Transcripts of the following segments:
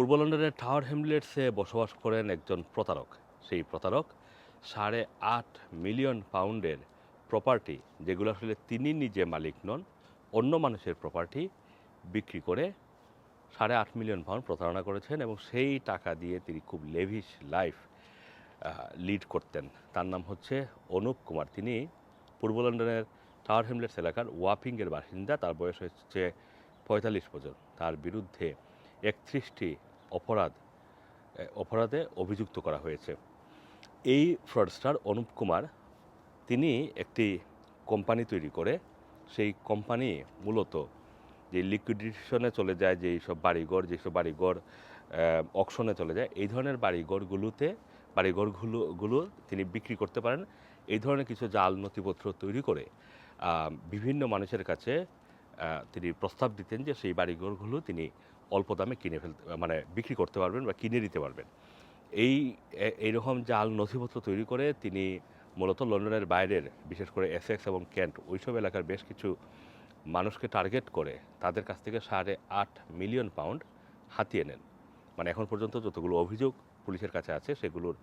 পূর্ব লন্ডনের টাওয়ার হ্যামলেটসে বসবাস করেন একজন প্রতারক। সেই প্রতারক সাড়ে আট মিলিয়ন পাউন্ডের প্রপার্টি যেগুলো আসলে তিনি নিজে মালিক নন, অন্য মানুষের প্রপার্টি বিক্রি করে সাড়ে আট মিলিয়ন পাউন্ড প্রতারণা করেছেন এবং সেই টাকা দিয়ে তিনি খুব লেভিশ লাইফ লিড করতেন। তার নাম হচ্ছে অনুপ কুমার। তিনি পূর্ব লন্ডনের টাওয়ার হ্যামলেটস এলাকার ওয়াপিংয়ের বাসিন্দা। তার বয়স হচ্ছে পঁয়তাল্লিশ বছর। তার বিরুদ্ধে একত্রিশটি অপরাধ অপরাধে অভিযুক্ত করা হয়েছে। এই ফ্রডস্টার অনুপ কুমার, তিনি একটি কোম্পানি তৈরি করে, সেই কোম্পানি মূলত যে লিকুইডেশনে চলে যায়, যে সব বাড়িঘর যেসব বাড়িঘর অকশনে চলে যায়, এই ধরনের বাড়িঘরগুলোতে, বাড়িঘরগুলো, গুলো তিনি বিক্রি করতে পারেন। এই ধরনের কিছু জাল নথিপত্র তৈরি করে বিভিন্ন মানুষের কাছে তিনি প্রস্তাব দিতেন যে সেই বাড়িঘরগুলো তিনি অল্প দামে কিনে ফেলতে মানে বিক্রি করতে পারবেন বা কিনে দিতে পারবেন। এই এইরকম জাল নথিপত্র তৈরি করে তিনি মূলত লন্ডনের বাইরের, বিশেষ করে এসেক্স এবং ক্যান্ট ওইসব এলাকার বেশ কিছু মানুষকে টার্গেট করে তাদের কাছ থেকে সাড়ে আট মিলিয়ন পাউন্ড হাতিয়ে নেন। মানে এখন পর্যন্ত যতগুলো অভিযোগ পুলিশের কাছে আছে সেগুলোর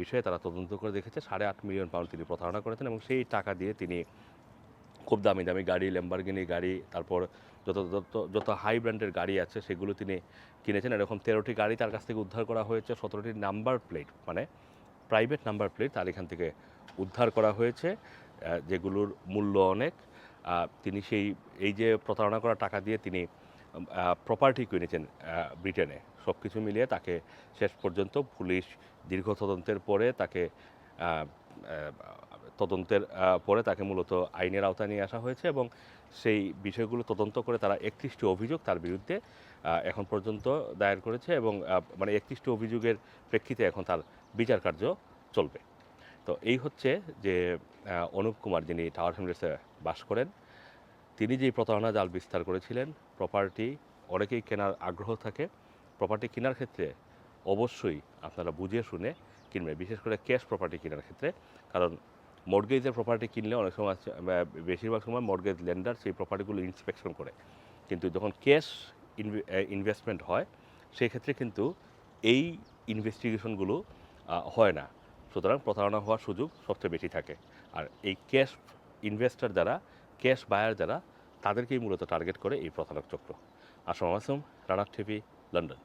বিষয়ে তারা তদন্ত করে দেখেছে, সাড়ে আট মিলিয়ন পাউন্ড তিনি প্রতারণা করেছেন এবং সেই টাকা দিয়ে তিনি খুব দামি দামি গাড়ি ল্যাম্বারগিনি গাড়ি, তারপর যত যত যত হাই ব্র্যান্ডের গাড়ি আছে, সেগুলো তিনি কিনেছেন। এরকম তেরোটি গাড়ি তার কাছ থেকে উদ্ধার করা হয়েছে, সতেরোটি নাম্বার প্লেট মানে প্রাইভেট নাম্বার প্লেট তার এখান থেকে উদ্ধার করা হয়েছে যেগুলোর মূল্য অনেক। তিনি সেই, এই যে প্রতারণা করা টাকা দিয়ে তিনি প্রপার্টি কিনেছেন ব্রিটেনে সব কিছু মিলিয়ে তাকে শেষ পর্যন্ত পুলিশ দীর্ঘ তদন্তের পরে তাকে তদন্তের পরে তাকে মূলত আইনের আওতায় নিয়ে আসা হয়েছে এবং সেই বিষয়গুলো তদন্ত করে তারা একত্রিশটি অভিযোগ তার বিরুদ্ধে এখন পর্যন্ত দায়ের করেছে এবং মানে একত্রিশটি অভিযোগের প্রেক্ষিতে এখন তার বিচার কার্য চলবে। তো এই হচ্ছে যে অনুপ কুমার যিনি টাওয়ার হ্যামলেটসে বাস করেন, তিনি যেই প্রতারণা জাল বিস্তার করেছিলেন প্রপার্টি অনেকেই কেনার আগ্রহ থাকে প্রপার্টি কেনার ক্ষেত্রে অবশ্যই আপনারা বুঝে শুনে কিনবেন, বিশেষ করে ক্যাশ প্রপার্টি কেনার ক্ষেত্রে, কারণ মর্গেজের প্রপার্টি কিনলে অনেক সময় বেশিরভাগ সময় মর্গেজ লেন্ডার সেই প্রপার্টিগুলো ইন্সপেকশন করে। কিন্তু যখন ক্যাশ ইনভেস্টমেন্ট হয় সেই ক্ষেত্রে কিন্তু এই ইনভেস্টিগেশনগুলো হয় না। সুতরাং প্রতারণা হওয়ার সুযোগ সবচেয়ে বেশি থাকে। আর এই ক্যাশ ইনভেস্টর যারা ক্যাশ বায়ার যারা, তাদেরকেই মূলত টার্গেট করে এই প্রতারক চক্র। আসম আসম রানার টিভি, লন্ডন।